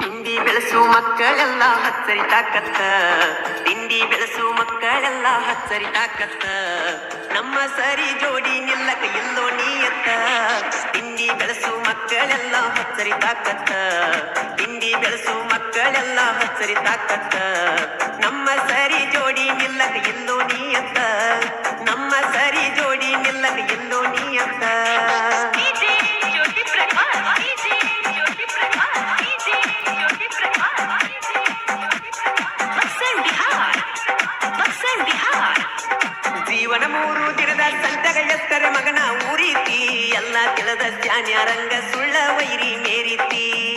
ತಿಂಡಿ ಬೆಳೆಸು ಮಕ್ಕಳೆಲ್ಲ ಹಚ್ಚರಿ ತಾಕತ್ತ. ತಿಂಡಿ ಬೆಳೆಸು ಮಕ್ಕಳೆಲ್ಲ ಹಚ್ಚರಿ ತಾಕತ್ತ. ನಮ್ಮ ಸರಿ ಜೋಡಿ ನಿಲ್ಲಕ ಎಲ್ಲೋ ನೀಯತ್ತ. ತಿಂಡಿ ಬೆಳೆಸು ಮಕ್ಕಳೆಲ್ಲ ಹಚ್ಚರಿ ತಾಕತ್ತ. ತಿಂಡಿ ಬೆಳೆಸು ಮಕ್ಕಳೆಲ್ಲ ಹಚ್ಚರಿ ತಾಕತ್ತ. ನಮ್ಮ ಸರಿ ಜೋಡಿ ನಿಲ್ಲಕ ಇಲ್ಲೋ ಮೂರು ದಿನದ ಮಗನ ಊರಿತಿ. ಎಲ್ಲ ತಿಳಿದ ಜ್ಞಾನ ರಂಗ ಸುಳ್ಳ ವೈರಿ ಮೇರಿತಿ.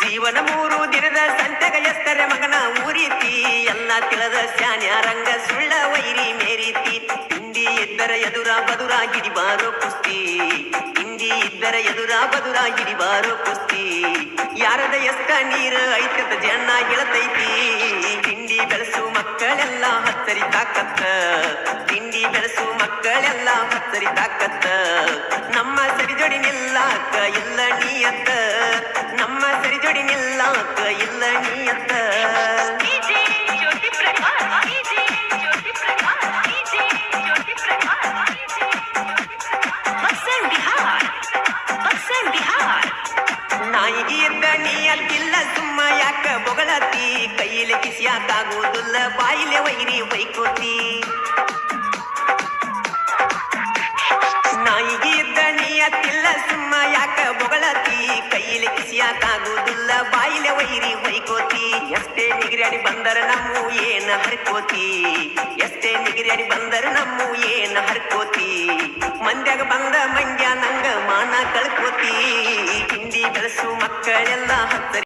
ಜೀವನ ಮೂರು ದಿನದ ಸಂತಗ ಎತ್ತರ ಮಗನ ಊರಿತಿ. ಎಲ್ಲ ತಿಳಿದ ಜ್ಞಾನ ರಂಗ ಸುಳ್ಳ ವೈರಿ ಮೇರಿತಿ. ಹಿಂದಿ ಇದ್ದರ ಎದುರ ಬದುರ ಹಿಡಿಬಾರೋ ಕುಸ್ತಿ. ಹಿಂದಿ ಇದ್ದರ ಎದುರ ಬದುರ ಗಿಡಿಬಾರೋ ಕುಸ್ತಿ. ಯಾರದ ಎಷ್ಟ ನೀರು ಐತದ ಜನ ಗೆಳತೈತಿ. ಹಿಂಡಿ ಬೆಳೆಸು ಹತ್ತರಿ ತಾಕತ್ತ ತಿಂಡಿ ಬೆಳೆಸು ಮಕ್ಕಳೆಲ್ಲ ಹತ್ತರಿ ತಾಕತ್ತ ನಮ್ಮ ಸರಿಜೋಡಿ ನಿಲ್ಲಾಕ ಇಲ್ಲ ನೀಯತ್ತ ನಮ್ಮ ಸರಿಜೋಡಿ ನಿಲ್ಲಾಕ ಇಲ್ಲ ನೀಯತ್ತ ಇದ್ದ ನೀಯತ್ತಿಲ್ಲ ಸುಮ್ಮ ಯಾಕ ಬೊಗಳತಿ ಕೈಯಲ್ಲಿ ಕಿಸಿಯಾಕಾಗುವುದಿಲ್ಲ ಬಾಯಿಲೆ ವೈರಿ ವೈಕೋತಿ. ನಾಯಿಗೆ ಇದ್ದ ನೀಯತ್ತಿಲ್ಲ ಸುಮ್ಮ ಯಾಕ ಬೊಗಳತಿ ಕೈಯಲ್ಲಿ ಕಿಸಿಯಾಕಾಗುವುದಿಲ್ಲ ಬಾಯಿಲೆ ವೈರಿ ಬೈಕೋತಿ ಎಷ್ಟೇ ನಿಗಿರಡಿ ಬಂದರ ನಮ್ಮ ಏನ ಹರ್ಕೋತಿ? ಎಷ್ಟೇ ನಿಗಿರಡಿ ಬಂದರ ನಮ್ಮ ಏನ ಹರ್ಕೋತಿ? ಮಂದ್ಯಾಗ ಬಂದ ಮಂಡ್ಯ ನಂಗ ಮಾನ ಕಳ್ಕೋತಿ. ಹಿಂದಿ ಬೆಳೆಸು ಮಕ್ಕಳೆಲ್ಲ ಹತ್ತರಿ